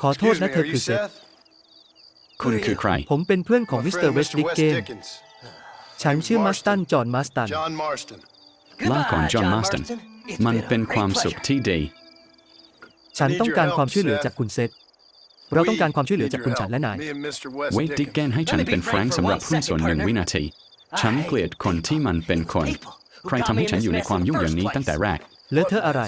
ขอโทษ Excuse นะ me, เธอ are คื you อเซธ Seth? คุณคือใคร ผมเป็นเพื่อนของ My มิสเตอ friend, ร์เวส Mr. ดิก Wes เกน Dickens. ฉันชื่อมัสตัน จอห์นมัสตัน John Marston. ลาก่อนจอห์นมาสตัน มันเป็นความสุขที่ดี ฉันต้องการความช่วยเหลือจากคุณเซธเราต้องการความช่วยเหลือจากคุณฉันและนาย Me and Mr. Wes เวทดิกเก Dickens. นให้ฉันเป็นแฟรงค์สำหรับหุ้นส่วนหนึ่งวินาที ฉันเกลียดคนที่มันเป็นคน ใครทำให้ฉันอยู่ในความยุ่งอย่างนี้ตั้งแต่แรก เลอะเทอะอะไร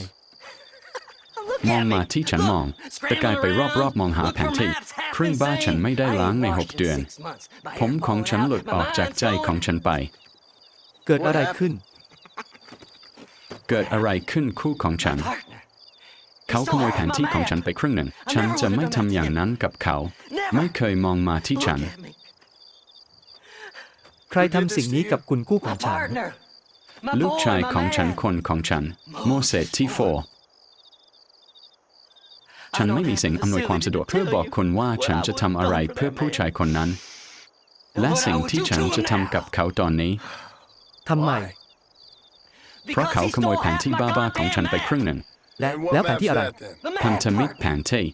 มองมาที่ฉันมองตะกายไปรอบๆมองหาแผนที่ครึ่งบ้านฉันไม่ได้ล้างในหกเดือน ผมของฉันหลุดออกจากใจของฉันไป เกิดอะไรขึ้น เกิดอะไรขึ้นคู่ของฉัน เขาขโมยแผนที่ของฉันไปครึ่งหนึ่ง ฉันจะไม่ทำอย่างนั้นกับเขา ไม่เคยมองมาที่ฉัน ใครทำสิ่งนี้กับคุณคู่ของฉัน ลูกชายของฉันคนของฉัน โมเสสที่โฟร์ ฉันไม่มีสิ่งอำนวยความสะดวกเพื่อบอกคุณว่าฉันจะทำอะไรเพื่อผู้ชายคนนั้น และสิ่งที่ฉันจะทำกับเขาตอนนี้ ทำไม เพราะเขาขโมยแผนที่บ้าๆของฉันไปครึ่งหนึ่งและ And what แล้วแผน map's ที่อะไร that then? พันธมิตรแผนที่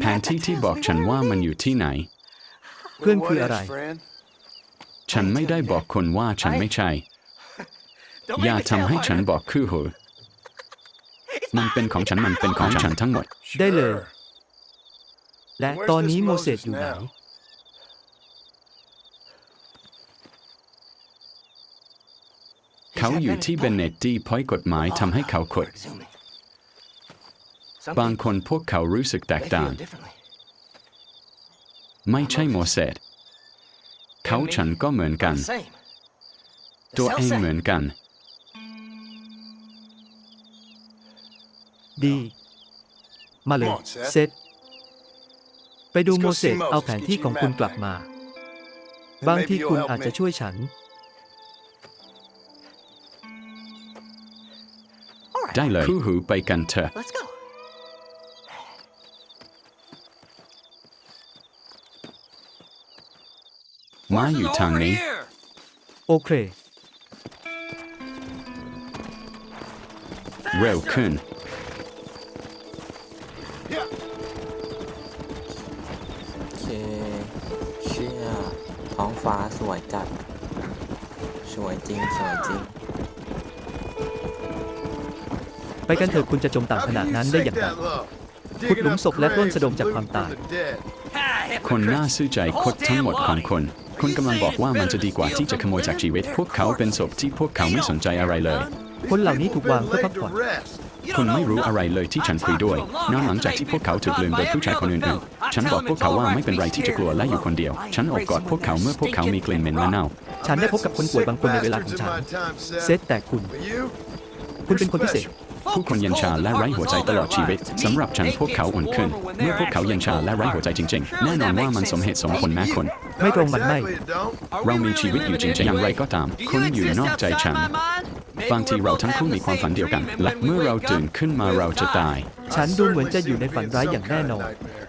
แผนที่ที่บอกฉันว่ามันอยู่ที่ไหน เพื่อน What คือ is, อะไร friend? ฉันไม่ได้บอกคุณว่าฉันไม่ใช่ อย่าทำให้ฉันบอกคือหู มันเป็นของฉันมันเป็นของฉันทั้งหมด ได้เลย Sure. และ Where's ตอน this นี้โมเสส Moses อยู่ไหน now? เขาอยู่ที่เบนเนตดีพอยกฎหมายทำให้เขาขดบางคนพวกเขารู้สึกแตกต่าง ไม่ใช่โมเสสเขาฉันก็เหมือนกัน ตัวเองเหมือนกัน ดี มาเลย Come on, Seth. เซธไปดู Let's โม go เส see ส Moses. เอาแผนที่ของคุณกลับมา And บาง maybe ที you'll คุณ help อาจจะ me. ช่วยฉัน ได้เลยคู่หูไปกันเถอะ Let's go. มาอยู่ทางนี้ โอเค เร็วขึ้น เคเชี่ยท้องฟ้าสวยจัด สวยจริง สวยจริง ไปกันเถอะคุณจะจม How ต่ำข can นาด you นั้นได้ sink อย่างไร that low? ขุดหลุม Digging ศ up พและปล้น graves สะดม and จากความ looting ตาย for the dead. คนน่าซื่อใจคดทั้งหมดของคุณคุณกำลังบอกว่ามันจะดีกว่าที่จะขโมยจากชีวิต พวกเขาเป็นศพที่พวกเขาไม่สนใจอะไรเลย คนเหล่านี้ถูกวาง Been เพื่อพั laid กผ่อน to rest. คุณไม่รู้อะไรเลยที่ฉันคุยด้วยนอกหลังจากที่พวกเขาถูกลืมโดยผู้ชายคนอื่นๆ ฉันบอกพวกเขาว่าไม่เป็นไรที่จะกลัวและอยู่คนเดียว ฉันโอบกอดพวกเขาเมื่อพวกเขามีกลิ่นเหม็นและเน่า ฉันได้พบกับคนป่วยบางคนในเวลาของ Bastards ฉั in น my time, เซ Seth. ธแต่คุณ But you? คุณเป็นคนพิเศษผู้คนเย็นชาและไร้หัวใจตลอดชีวิตสำหรับฉันพวกเขาอุ่นขึ้น เมื่อพวกเขาเย็นชาและไร้หัวใจจริงๆ แน่นอนว่ามันสมเหตุสมผลแม้คน ไม่ Not ตรงมันไม่ exactly, it don't. เรามีชีวิตอยู่จริงๆอย่างไรก็ตาม คุณอยู่นอกใจฉัน บางทีเราทั้งคู่มีความฝันเดียวกัน และเมื่อเราตื่นขึ้นมาเราจะตาย ฉันดูเหมือนจะอยู่ในฝันร้ายอย่างแน่นอน Nightmare.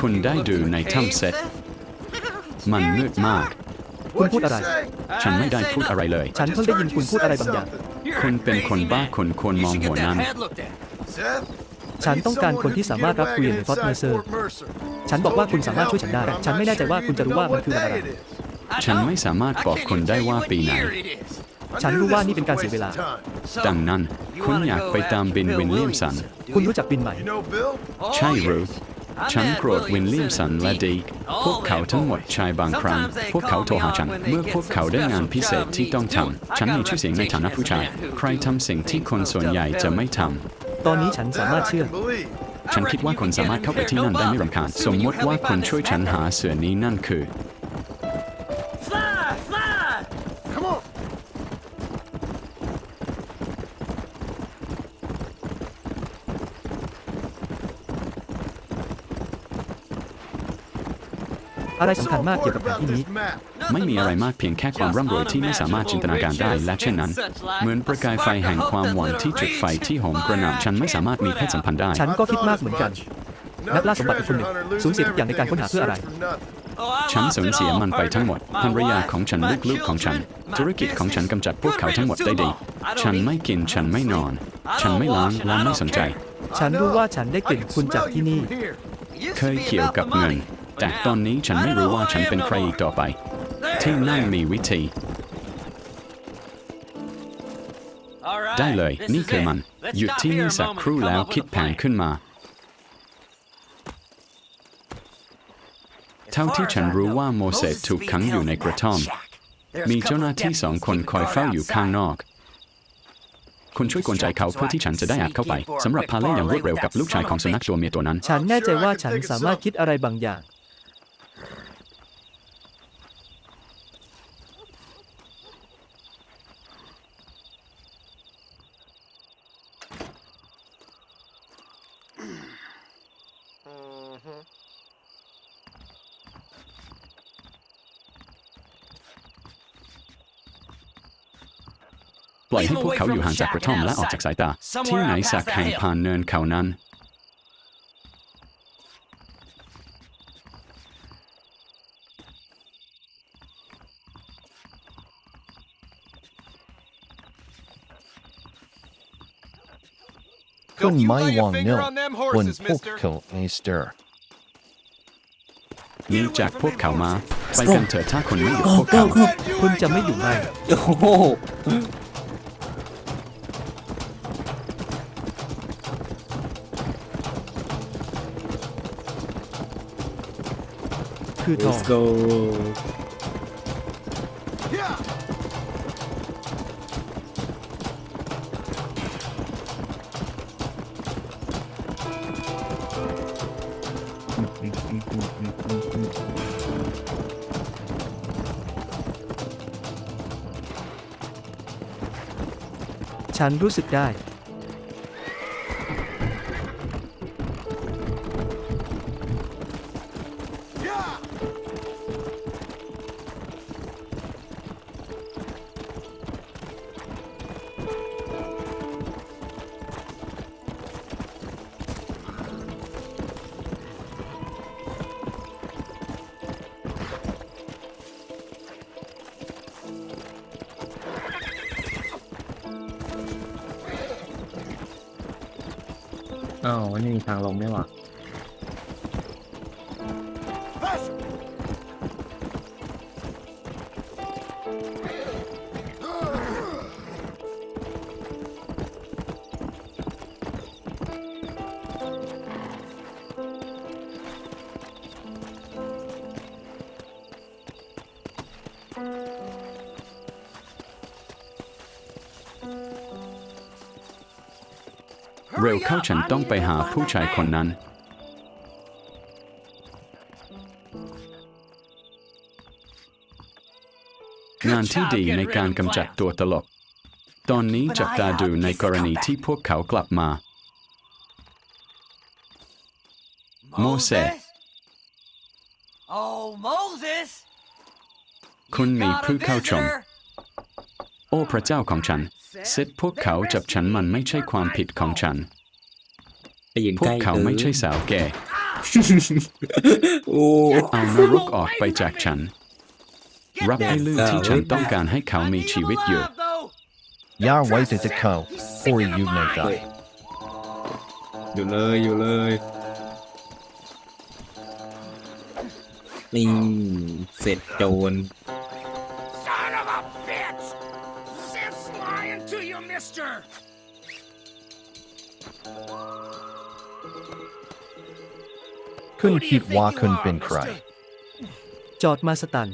คุณได้ดูในถ้ำเซ็ตมันมืดมาก คุณพูด What'd อะไร you say? ฉันไม่ได้พูดอะไรเลย ฉันเพิ่งได้ยินคุณพูดอะไรบางอย่าง คุณเป็นคนบ้าคนควรมองหัวนั้น Seth? ฉันต้องการคนที่สามารถรับคุยกับฟอสเมอร์เซอร์ ฉันบอกว่าคุณสามารถช่วยฉันได้แต่ฉันไม่แน่ใจว่าคุณจะรู้ว่ามันคือวันอะไร ฉันไม่สามารถบอกคุณได้ว่าปีไหน ฉันรู้ว่านี่เป็นการเสียเวลา ดังนั้น คุณอยากไปตามบินวินเลียมสัน คุณรู้จักบินไหม You know Bill? ใช่หรือฉันโกรธวินเลียมสันและดีกพวกเขาทั้งหมดชายบางครั้ง พวกเขาโทรหาฉัน เมื่อพวกเขาได้งานพิเศษที่ต้องทำ ฉันมีชื่อเสียงในฐานะผู้ชาย ใครทำสิ่งที่คนส่วนใหญ่จะไม่ท ตอนนี้ฉันสา That มารถ I เชื่อ can believe. ำฉันคิดว่าคนสามารถเข้าไปที่นั่นได้ไม่รำคาญ สมมติว่าคนช่วยฉันหาเสือนี้นั่นคือ Fly, fly. Come on. อะไรสำคัญ So มากเกี่ยวกับ important แผน about ที่นี้ this map. ไม่มีอะไรมากเพียงแค่ความร่ำรวยที่ไม่สามารถจินตนาการได้และเช่นนั้น เหมือนประกายไฟแห่งความหวังที่จุดไฟที่โหมกระหน่ำฉันไม่สามารถมีเพศสัมพันธ์ได้ ฉันก็ I คิด thought มาก as เหมือนกัน much. นัก Another ล่าสมบัติอีกคนห treasure นึ่ง hunter losing สูญเสียทุกอย่างในการ everything ค้นหา in เพื่ออะไร search for nothing. ฉันสูญเสียมันไปทั้งหมดภรรยาของฉันลูกๆของฉัน ธุรกิจของฉันกำจัดพวกเขาทั้งหมดได้ดี ฉันไม่กินฉันไม่นอน ฉันไม่ล้างและไม่สนใจ ฉันรู้ว่าฉันได้กลิ่นคุณจากที่นี่ เคยเกี่ยวกับเงิน แต่ตอนนี้ฉันไม่รู้ว่าฉันเป็นใครอีกต่อไป ที่นั่นมีวิธี ได้เลย นี่คือมัน หยุดที่นี่สักครู่แล้วคิดแผนขึ้นมา เท่าที่ฉันรู้ว่าโมเสสถูกขังอยู่ในกระท่อม มีเจ้าหน้าที่สองคนคอยเฝ้าอยู่ข้างนอกคุณช่วยกลใจเขาเพื่อที่ฉันจะได้อาจเข้าไปสำหรับพาเล่อย่างรวดเร็วกับลูกชายของสุนัขตัวเมียตัวนั้น ฉันแน่ใจว่าฉันสามารถคิดอะไรบางอย่าง ปล่อยให้พวกเขาอยู่ห่างจากกระท่อมและออกจากสายตา ที่ไหนสักแห่งผ่านเนินเขานั้นคุณไม่ Don't you lay วา a ง finger เนื้อ on them บน horses, พวก mister. เขามิสเตอร์หนีจากพวกเขามา ไปกันเถอะถ้าคุณไม่หยุดพวกก็เขาคือคุณจะไม่อยู่ไหมโอ้โห คือทอง go Yeah. ฉันรู้สึกได้ Yeah. อ้าวมันไม่มีทางลงไม่หว่า เร็วเข้าฉันต้องไปหาผู้ชายคนนั้น งานที่ดีในการกำจัดตัวตลก ตอนนี้จับตาดูในกรณีที่พวกเขากลับมา โมเสส Oh, Moses! คุณมี Got a ผู้เข้าชม visitor. โอ้พระเจ้าของฉันเซตพวกเขาจับฉันมันไม่ใช่ความผิดของฉัน ไปยืนพวใกกล้เขาไม่ใช่สาวแก่ โอ้ เอานรกออกไปจากฉัน รับให้ลื่นที่ฉันต้องการให้เขามีชีวิตอยู่ Alive, though. อย่าไว้แต่จะเข้า or you may die อยู่เลยอยู่เลยนี่เสร็จโจร to you, mister! คุณคิดว่าคุณเป็นใครจอดมาสตัน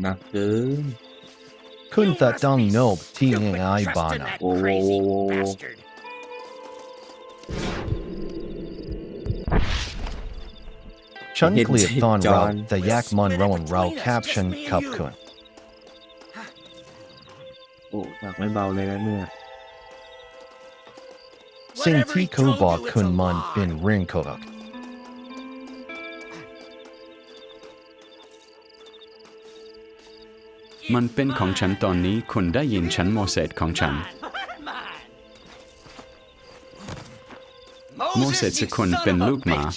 หนักเกินคุณจะต้องโนบที่ง่ายๆบ้านะโอ้โหโอ้โหโอ้โหฉันเก โอ้หนักไม่เบาเลยนะเนี่ยสิ่งที่เขาบอกคุณมันเป็นเรื่องโกหกมันเป็นของฉันตอนนี้คุณได้ยินฉันโมเสสของฉัน โมเสส you คน son เป็น of a ลูกหมา bitch.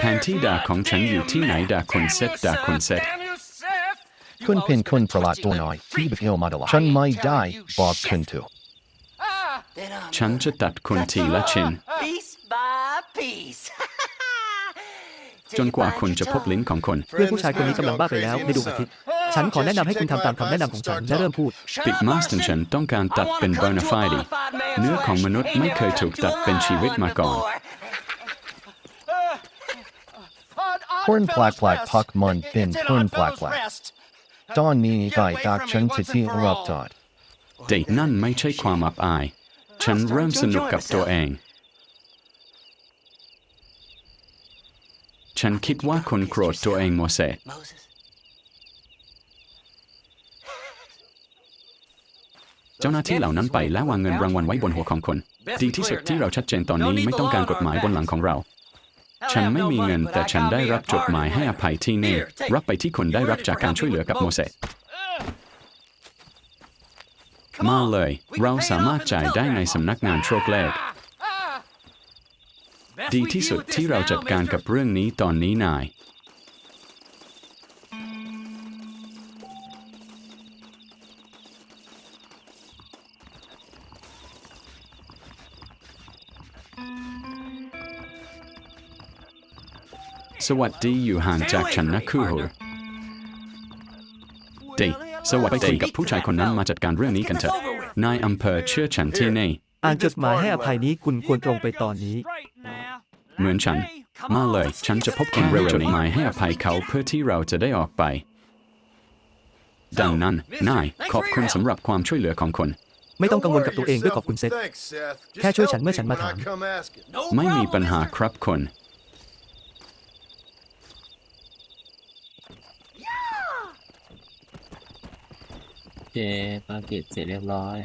แผนที่ดาของฉันอยู่ที่ไหนดาคนเซตดาคนเซต Damn you, Seth! คุณเป็นคนประหลาดตัวน้อยที่บิดเอลมาตลอดฉันไม่ได้บอกคุณถูกฉันจะตัดคุณทีละชิ้น Piece by piece. จนกว่าคุณจะพบลิ้นของคนเพื่อนผู้ชายคนนี้กำลังบ้าไปแล้วในดวงอาทิตย์ ฉันขอแนะนำให้คุณทำตามคำแนะนำของฉันและเริ่มพูด ปิดมาสตันฉันต้องการตัดเป็นโบนาไฟดีเนื้อของมนุษย์ไม่เคยถูกตัดเป็นชีวิตมาก่อน Porn black black puck mun bin porn black black ตอนนี้ไปจากฉันที่ที่รับตอดเด็กนั่นไม่ใช่ความอับอาย ฉันเริ่มสนุกกับตัวเอง ฉันคิดว่าคนโกรธตัวเองโมเสสเจ้าหน้าที่เหล่านั้นไปแล้ววางเงินรางวัลไว้บนหัวของคน ดีที่สุดที่เราชัดเจนตอนนี้ไม่ต้องการกฎหมายบนหลังของเรา ฉันไม่มีเงินแต่ฉันได้รับจดหมายให้อภัยที่นี่ รับไปที่คนได้รับจากการช่วยเหลือกับโมเสสมาเลย เราสามารถจ่ายได้ในสำนักงานโชคเลขดีที่สุดที่เราจัดการกับเรื่องนี้ตอนนี้นาย สวัสดีอยู่ห่างจากฉันนะคู่หูดีสวัสดีไปคุยกับผู้ชายคนนั้นมาจัดการเรื่องนี้กันเถอะ นายอำเภอเชื่อฉันที่นี่อ่านจดหมายให้อภัยนี้คุณควรตรงไปตอนนี้ เหมือนฉัน มาเลย ฉันจะพบคนเร็วๆจดหมายให้อภัยเขาเพื่อที่เราจะได้ออกไป ดังนั้น นาย ขอบคุณสำหรับความช่วยเหลือของคนไม่ต้องกังวลกับตัวเองด้วยขอบคุณเซธแค่ช่วยฉันเมื่อฉันมาถาม ไม่มีปัญหาครับคน โอเคภารกิจเสร็จเรียบร้อย